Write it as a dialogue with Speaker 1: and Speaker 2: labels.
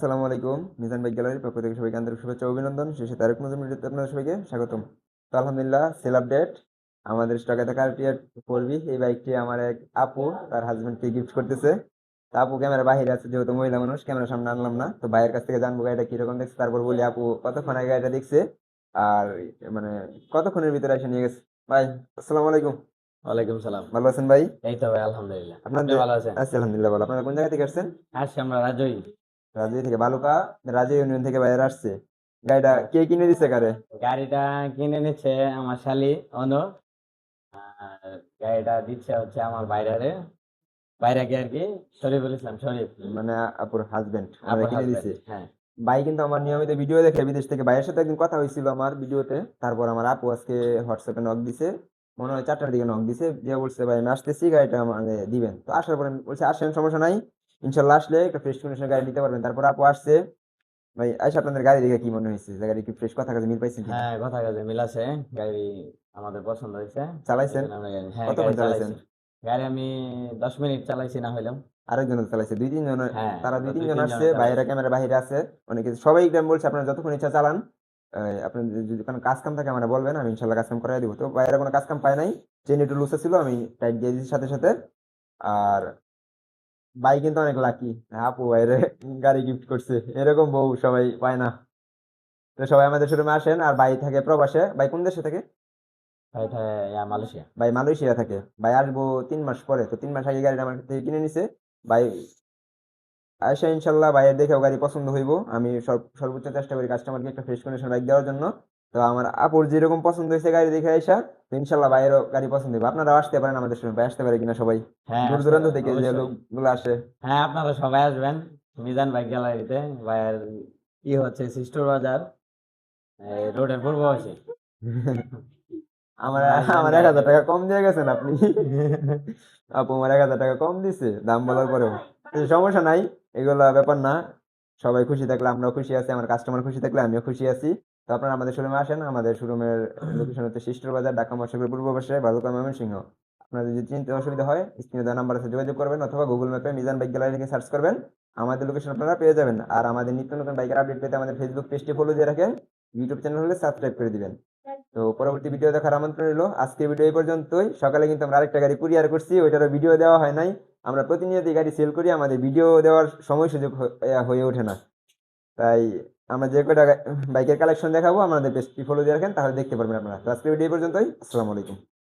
Speaker 1: আসসালামু আলাইকুম। মিজান বাইক গ্যালারির পক্ষ থেকে সবাইকে আন্তরিক শুভেচ্ছা অভিনন্দন। শেষে তারেক নতুন ভিডিওতে আপনাদের সবাইকে স্বাগতম। তো আলহামদুলিল্লাহ সেল আপডেট। আমাদের স্টকে থাকা টিয়ার করবি এই বাইকটি আমার এক আপু তার হাজবেন্ডকে গিফট করতেছে। তো আপু ক্যামেরা বাহিরে আছে যেহেতু মহিলা মানুষ ক্যামেরার সামনে আনলাম না। তো ভাইয়ের কাছ থেকে জানব গাড়িটা কীরকম দেখছে তারপর বলি আপু কতক্ষণ আগে গাড়িটা দেখছে? আর মানে কতক্ষণের ভিতরে এসে নিয়ে গেছে? ভাই আসসালামু আলাইকুম।
Speaker 2: ওয়ালাইকুম সালাম।
Speaker 1: ভালো আছেন ভাই?
Speaker 2: এই তো ভাই আলহামদুলিল্লাহ। আপনি
Speaker 1: আপনাদের
Speaker 2: ভালো আছেন?
Speaker 1: আছি আলহামদুলিল্লাহ ভালো। আপনারা কোন জায়গা থেকে আসছেন?
Speaker 2: আসছি আমরা রাজই
Speaker 1: রাজুই থেকে বালুকা রাজু ইউনিয়ন থেকে বাইরে আসছে। গাড়িটা কে কিনে দিছে কারে?
Speaker 2: গাড়িটা কিনে নিচ্ছে আমার শালি অনু। আর গাড়িটা দিচ্ছে হচ্ছে আমার বাইরে বাইরে আর কি শরীফুল ইসলাম শরীফ।
Speaker 1: মানে আপুর হাজবেন্ড কিনে দিছে।
Speaker 2: হ্যাঁ।
Speaker 1: ভাই কিন্তু আমার নিয়মিত ভিডিও দেখে বিদেশ থেকে ভাইয়ের সাথে একদিন কথা হয়েছিল আমার ভিডিওতে তারপর আমার আপু আজকে হোয়াটসঅ্যাপে নক দিছে। মনে হয় চারটার দিকে নক দিছে। যে বলছে ভাই আমি আসতেছি গাড়িটা আমাকে দিবেন। তো আসার পরে বলছে আসেন সমস্যা নাই। ইনশাল্লাহ আসলে একটা ফ্রেশ কন্ডিশনের গাড়ি নিতে পারবেন। তারপর আপু আসছে। ভাই আইসা আপনাদের গাড়ি দেখে কি মনে হয়েছে গাড়ি কি ফ্রেশ কথা কাজে মিল পাইছেন
Speaker 2: হ্যাঁ কথা কাজে মিল আছে। গাড়ি আমাদের পছন্দ হয়েছে
Speaker 1: চালাইছেন?
Speaker 2: হ্যাঁ
Speaker 1: কতক্ষণ চালাইছেন?
Speaker 2: গাড়ি আমি দশ মিনিট চালাইছি না হইলাম
Speaker 1: আরেকজন চালাইছে। দুই তিনজন
Speaker 2: হ্যাঁ,
Speaker 1: তারা দুই তিনজন
Speaker 2: তিনজন
Speaker 1: আসছে বাইরে ক্যামেরা বাইরে আছে। অনেকে সবাই আমি বলছে আপনারা যতক্ষণ ইচ্ছা চালান আপনার যদি- যদি কোনো কাজ কাম থাকে আমার বলবেন আমি ইনশাল্লাহ কাজ কাম করাই দিব। তো বাইরে কোনো কাজ কাম পাই নাই। চেন একটু লুসে ছিল আমি টাইট দিয়ে দিয়েছি সাথে সাথে। আর ভাই কিন্তু অনেক লাকি আপু বাইরে গাড়ি গিফট করছে। এরকম বউ সবাই পায় না। তো সবাই আমাদের শোরুমে আসেন আর ভাই থাকে প্রবাসে। ভাই কোন দেশে থাকে?
Speaker 2: ইয়া, মালয়েশিয়া।
Speaker 1: ভাই মালয়েশিয়া থাকে। ভাই আসব তিন মাস পরে। তো তিন মাস আগে গাড়িটা আমার থেকে কিনে নিছে। ভাই আয়সা ইনশাল্লাহ ভাইয়ের দেখেও গাড়ি পছন্দ হইব। আমি সর্বোচ্চ চেষ্টা করি কাস্টমারকে একটা ফ্রেশ কন্ডিশন বাইক দেওয়ার জন্য। তো আমার আপুর যেরকম পছন্দ হয়েছে গাড়ি দেখে আইসা তো ইনশাল্লাহ বাইরেও গাড়ি পছন্দ হইব আপনারাও আসতে পারেন আমাদের সঙ্গে ভাই আসতে পারে কিনা সবাই?
Speaker 2: হ্যাঁ
Speaker 1: দূর দূরান্ত থেকে যে লোকগুলো আসে।
Speaker 2: হ্যাঁ আপনারা সবাই আসবেন। মিজান বাইক গ্যালারিতে ভাইয়ের কি হচ্ছে সিস্টোর বাজার রোডের পূর্ব পাশে।
Speaker 1: আমার আমার এক হাজার টাকা কম দিয়ে গেছেন আপনি? আপু আমার এক হাজার টাকা কম দিছে দাম বলার পরেও। সমস্যা নাই এগুলো ব্যাপার না। সবাই খুশি থাকলে আমরাও খুশি আছি আমার কাস্টমার খুশি থাকলে আমিও খুশি আছি। তো আপনারা আমাদের শোরুমে আসেন, আমাদের শোরুমের লোকেশন হচ্ছে শিষ্টর বাজার ঢাকা মহাসড়কের পূর্ব পাশে বালুকা ময়মনসিংহ। আপনাদের যদি চিনতে অসুবিধা হয় স্ক্রিনে দেওয়া নাম্বার আছে, যোগাযোগ করবেন অথবা গুগল ম্যাপে মিজান বাইক গ্যালারি থেকে সার্চ করবেন। আমাদের লোকেশন আপনারা পেয়ে যাবেন। আর আমাদের নিত্য নতুন বাইকের আপডেট পেতে আমাদের ফেসবুক পেজটি ফলো দিয়ে রাখেন ইউটিউব চ্যানেল হলে সাবস্ক্রাইব করে দিবেন। তো পরবর্তী ভিডিও দেখার আমন্ত্রণ রইল। আজকের ভিডিও এই পর্যন্তই। সকালে কিন্তু আমরা আরেকটা গাড়ি কুরিয়ার করছি, ওইটারও ভিডিও দেওয়া হয় নাই। আমরা প্রতিনিয়তই গাড়ি সেল করি, আমাদের ভিডিও দেওয়ার সময় সুযোগ হয়ে ওঠে না। তাই আমরা যে কয়টা বাইকের কালেকশন দেখাবো আমাদের বেস্ট ফলো দিয়ে রাখেন, তাহলে দেখতে পারবেন আপনারা। আজকের ভিডিও পর্যন্তই, আসসালামু আলাইকুম।